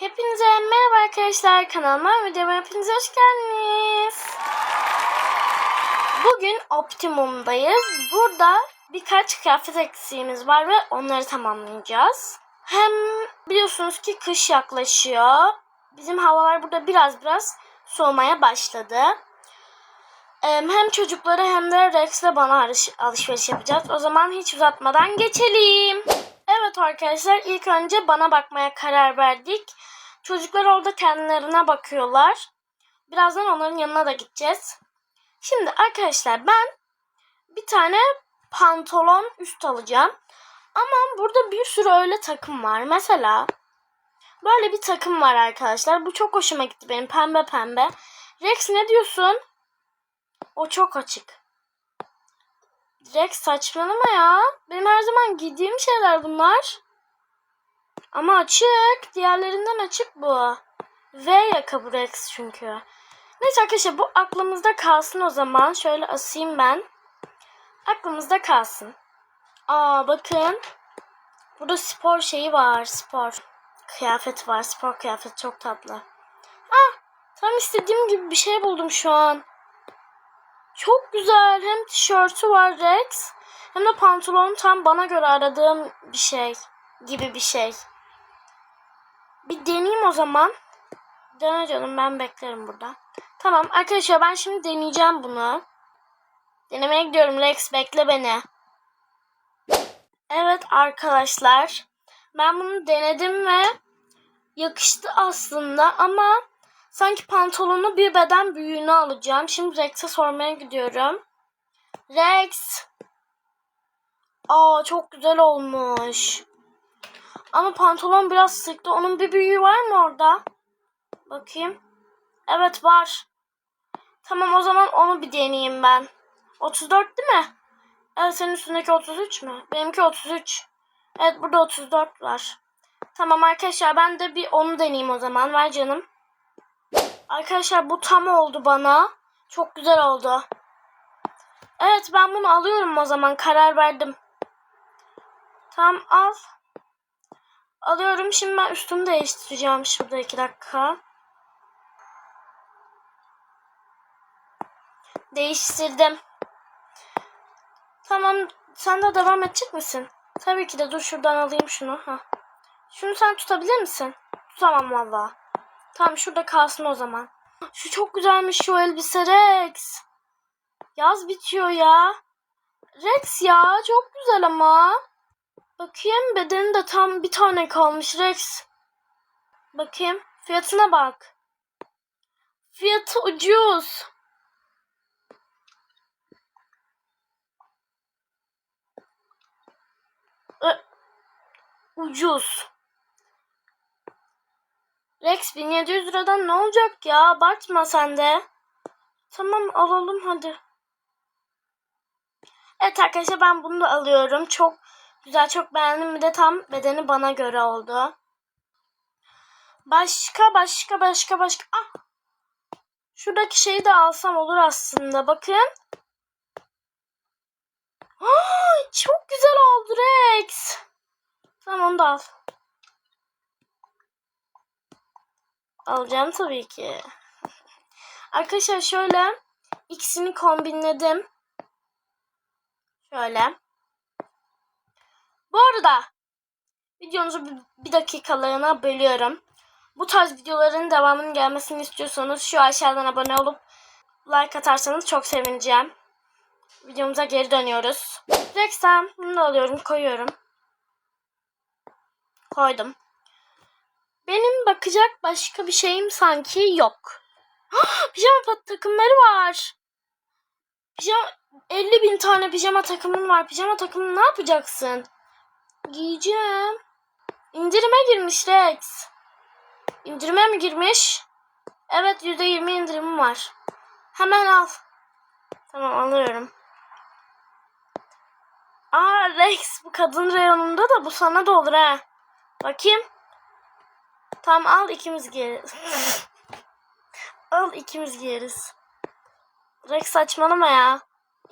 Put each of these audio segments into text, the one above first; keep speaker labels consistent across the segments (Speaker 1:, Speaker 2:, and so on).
Speaker 1: Hepinize merhaba arkadaşlar kanalıma videoma hepiniz hoş geldiniz. Bugün Optimum'dayız. Burada birkaç kıyafet eksiğimiz var ve onları tamamlayacağız. Hem biliyorsunuz ki kış yaklaşıyor. Bizim havalar burada biraz biraz soğumaya başladı. Em, Hem çocuklara hem de Rex'le bana alış- alışveriş yapacağız. O zaman hiç uzatmadan geçelim. Evet arkadaşlar ilk önce bana bakmaya karar verdik. Çocuklar orada kendilerine bakıyorlar. Birazdan onların yanına da gideceğiz. Şimdi arkadaşlar ben bir tane pantolon üst alacağım. Ama burada bir sürü öyle takım var. Mesela böyle bir takım var arkadaşlar. Bu çok hoşuma gitti benim pembe pembe. Rex ne diyorsun? O çok açık. Rex saçmalama ya. Benim her zaman giydiğim şeyler bunlar. Ama açık. Diğerlerinden açık bu. V yaka Rex çünkü. Neyse arkadaşlar bu aklımızda kalsın o zaman. Şöyle asayım ben. Aklımızda kalsın. Aa bakın. Burada spor şeyi var. Spor. Kıyafet var. Spor kıyafet çok tatlı. Ah tam istediğim gibi bir şey buldum şu an. Çok güzel. Hem tişörtü var Rex. Hem de pantolon tam bana göre aradığım bir şey. Gibi bir şey. Bir deneyeyim o zaman. Dene canım ben beklerim burada. Tamam arkadaşlar ben şimdi deneyeceğim bunu. Denemeye gidiyorum Rex bekle beni. Evet arkadaşlar. Ben bunu denedim ve yakıştı aslında ama sanki pantolonu bir beden büyüğünü alacağım. Şimdi Rex'e sormaya gidiyorum. Rex. Aa çok güzel olmuş. Ama pantolon biraz sıktı. Onun bir büyüğü var mı orada? Bakayım. Evet var. Tamam o zaman onu bir deneyeyim ben. 34 değil mi? Evet senin üstündeki 33 mü? Benimki 33. Evet burada 34 var. Tamam arkadaşlar ben de bir onu deneyeyim o zaman. Ver canım. Arkadaşlar bu tam oldu bana. Çok güzel oldu. Evet ben bunu alıyorum o zaman. Karar verdim. Tamam al. Alıyorum. Şimdi ben üstümü değiştireceğim şurada iki dakika. Değiştirdim. Tamam. Sen de devam edecek misin? Tabii ki de dur şuradan alayım şunu. Ha. Şunu sen tutabilir misin? Tutamam valla. Tamam şurada kalsın o zaman. Şu çok güzelmiş şu elbise Rex. Yaz bitiyor ya. Rex ya çok güzel ama. Bakayım bedeni de tam bir tane kalmış Rex. Bakayım fiyatına bak. Fiyatı ucuz. Ö, ucuz. Rex 1700 liradan ne olacak ya? Abartma sen de. Tamam alalım hadi. Evet arkadaşlar ben bunu da alıyorum. Çok güzel çok beğendim. Bir de tam bedeni bana göre oldu. Başka başka başka başka. Ah. Şuradaki şeyi de alsam olur aslında. Bakın. Ay, çok güzel oldu Rex. Tamam onu da al. Alacağım tabii ki. Arkadaşlar şöyle ikisini kombinledim. Şöyle. Bu arada videomuzu bir- dakikalığına bölüyorum. Bu tarz videoların devamının gelmesini istiyorsanız şu aşağıdan abone olup like atarsanız çok sevineceğim. Videomuza geri dönüyoruz. Rex'ten bunu da alıyorum koyuyorum. Koydum. Bakacak başka bir şeyim sanki yok. Pijama pat- takımları var. Pijama 50 bin tane pijama takımın var. Pijama takımını ne yapacaksın? Giyeceğim. İndirime girmiş Rex. İndirime mi girmiş? Evet %20 indirimim var. Hemen al. Tamam alıyorum. Aa Rex bu kadın reyonunda da bu sana da olur ha. Bakayım. Tamam al ikimiz giyeriz. al ikimiz giyeriz. Rex saçmalama ya.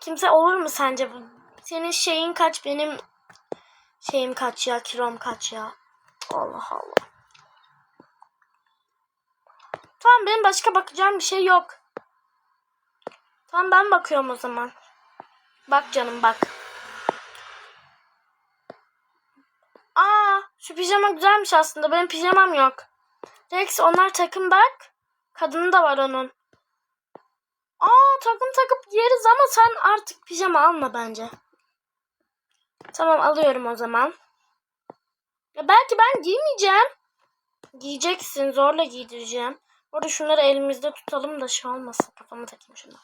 Speaker 1: Kimse olur mu sence bu? Senin şeyin kaç benim şeyim kaç ya kilom kaç ya. Allah Allah. Tamam benim başka bakacağım bir şey yok. Tamam ben bakıyorum o zaman. Bak canım bak. Aa şu pijama güzelmiş aslında. Benim pijamam yok. Rex onlar takım bak. Kadını da var onun. Aa takım takıp giyeriz ama sen artık pijama alma bence. Tamam alıyorum o zaman. Ya belki ben giymeyeceğim. Giyeceksin zorla giydireceğim. Orada şunları elimizde tutalım da şey olmasın. Kafama takayım şunu.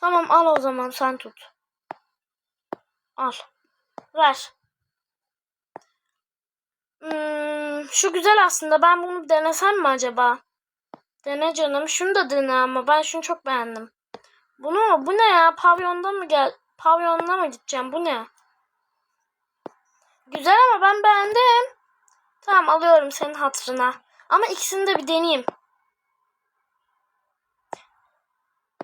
Speaker 1: Tamam al o zaman sen tut. Al. Ver. Hmm, şu güzel aslında. Ben bunu denesem mi acaba? Dene canım. Şunu da dene ama ben şunu çok beğendim. Bunu bu ne ya? Pavyonda mı gel? Pavyonda mı gideceğim? Bu ne? Güzel ama ben beğendim. Tamam alıyorum senin hatırına. Ama ikisini de bir deneyeyim.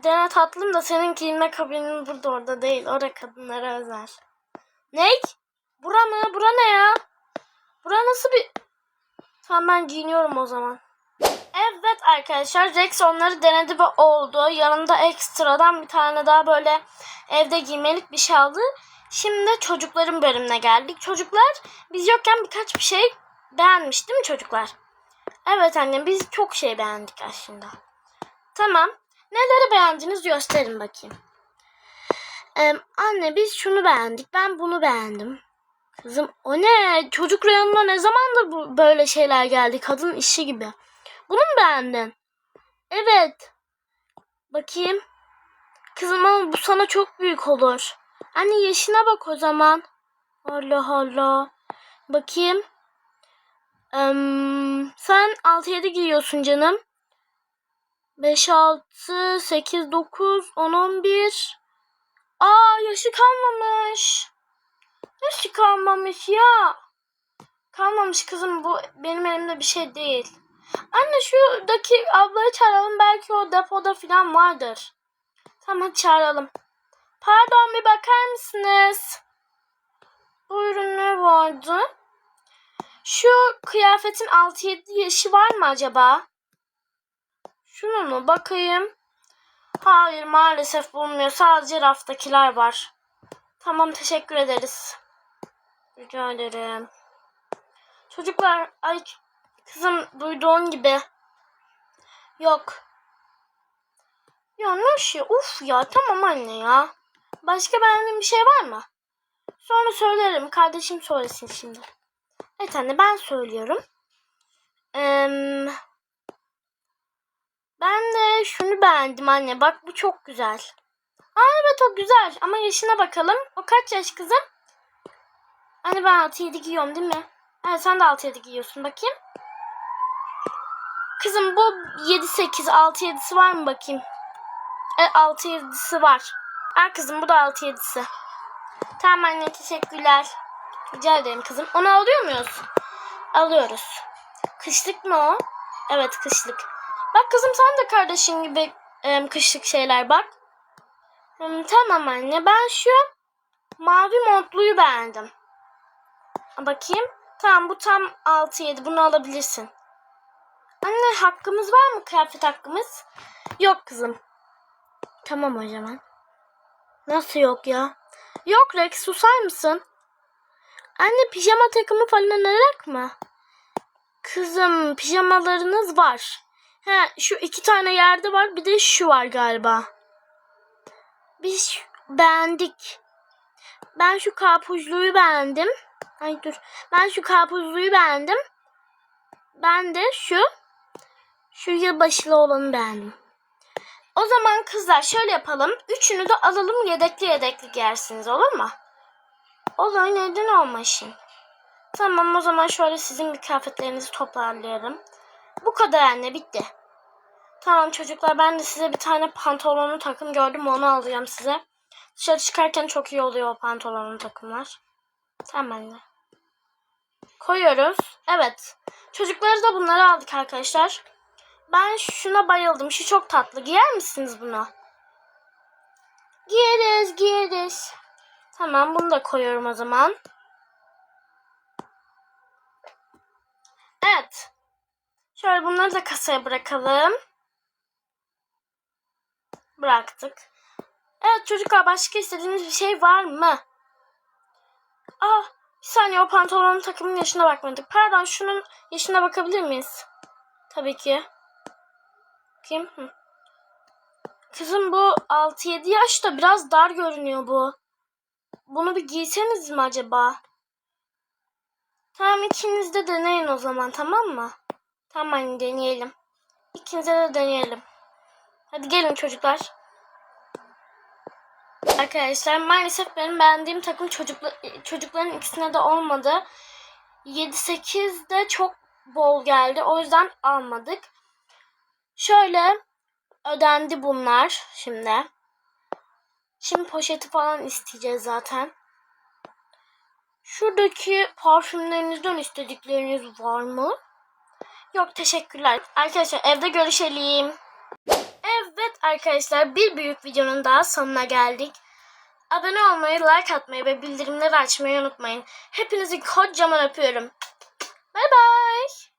Speaker 1: Dene tatlım da senin giyinme kabinin burada orada değil. Orada kadınlara özel. Ne? Bura mı? Bura ne ya? Bura nasıl bir... Tamam ben giyiniyorum o zaman. Evet arkadaşlar Rex onları denedi ve oldu. Yanında ekstradan bir tane daha böyle evde giymelik bir şey aldı. Şimdi çocukların bölümüne geldik. Çocuklar biz yokken birkaç bir şey beğenmiş değil mi çocuklar? Evet annem biz çok şey beğendik aslında. Tamam. Neleri beğendiniz gösterin bakayım. Ee, anne biz şunu beğendik. Ben bunu beğendim. Kızım o ne? Çocuk reyonuna ne zamandır bu böyle şeyler geldi? Kadın işi gibi. Bunu mu beğendin? Evet. Bakayım. Kızım ama bu sana çok büyük olur. Anne yaşına bak o zaman. Allah Allah. Bakayım. Eee, sen 6-7 giyiyorsun canım. 5, 6, 8, 9, 10, 11. Aa yaşı kalmamış. Yaşı kalmamış ya. Kalmamış kızım bu benim elimde bir şey değil. Anne şuradaki ablayı çağıralım belki o depoda falan vardır. Tamam çağıralım. Pardon bir bakar mısınız? Buyurun ne vardı? Şu kıyafetin 6-7 yaşı var mı acaba? Şunu mu bakayım? Hayır maalesef bulunmuyor. Sadece raftakiler var. Tamam teşekkür ederiz. Rica ederim. Çocuklar ay kızım duyduğun gibi. Yok. Ya ne şey? Uf ya tamam anne ya. Başka beğendiğin bir şey var mı? Sonra söylerim. Kardeşim söylesin şimdi. Evet anne ben söylüyorum. Ee, ben de şunu beğendim anne. Bak bu çok güzel. Aa evet o güzel ama yaşına bakalım. O kaç yaş kızım? Anne ben 6-7 giyiyorum değil mi? Evet sen de 6-7 giyiyorsun bakayım. Kızım bu 7-8 6-7'si var mı bakayım? Evet 6-7'si var. Al kızım bu da 6-7'si. Tamam anne teşekkürler. Rica ederim kızım. Onu alıyor muyuz? Alıyoruz. Kışlık mı o? Evet kışlık. Bak kızım sen de kardeşin gibi e, kışlık şeyler bak. Tamam anne ben şu mavi montluyu beğendim. Bakayım. Tamam bu tam 6-7 bunu alabilirsin. Anne hakkımız var mı kıyafet hakkımız? Yok kızım. Tamam o zaman. Nasıl yok ya? Yok Rex susar mısın? Anne pijama takımı falan alarak mı? Kızım pijamalarınız var. He şu iki tane yerde var bir de şu var galiba. Biz beğendik. Ben şu karpuzluyu beğendim. Ay dur. Ben şu karpuzluyu beğendim. Ben de şu şu yılbaşılı olanı beğendim. O zaman kızlar şöyle yapalım. Üçünü de alalım yedekli yedekli giyersiniz olur mu? Olur neden olmasın? Tamam o zaman şöyle sizin bir kıyafetlerinizi toparlayalım. Bu kadar anne bitti. Tamam çocuklar ben de size bir tane pantolonlu takım gördüm onu alacağım size. Dışarı çıkarken çok iyi oluyor o pantolonlu takımlar. Tamam anne. Koyuyoruz. Evet. Çocukları da bunları aldık arkadaşlar. Ben şuna bayıldım. Şu çok tatlı. Giyer misiniz bunu? Giyeriz, giyeriz. Tamam bunu da koyuyorum o zaman. Evet. Şöyle bunları da kasaya bırakalım. Bıraktık. Evet çocuklar başka istediğiniz bir şey var mı? Ah bir saniye o pantolonun takımın yaşına bakmadık. Pardon şunun yaşına bakabilir miyiz? Tabii ki. Kim? Hı. Kızım bu 6-7 yaşta biraz dar görünüyor bu. Bunu bir giyseniz mi acaba? Tamam ikiniz de deneyin o zaman tamam mı? Tamam deneyelim. İkinize de deneyelim. Hadi gelin çocuklar. Arkadaşlar maalesef benim beğendiğim takım çocukla, çocukların ikisine de olmadı. 7-8 de çok bol geldi. O yüzden almadık. Şöyle ödendi bunlar şimdi. Şimdi poşeti falan isteyeceğiz zaten. Şuradaki parfümlerinizden istedikleriniz var mı? Yok teşekkürler. Arkadaşlar evde görüşelim. Evet arkadaşlar bir büyük videonun daha sonuna geldik. Abone olmayı, like atmayı ve bildirimleri açmayı unutmayın. Hepinizi kocaman öpüyorum. Bay bay.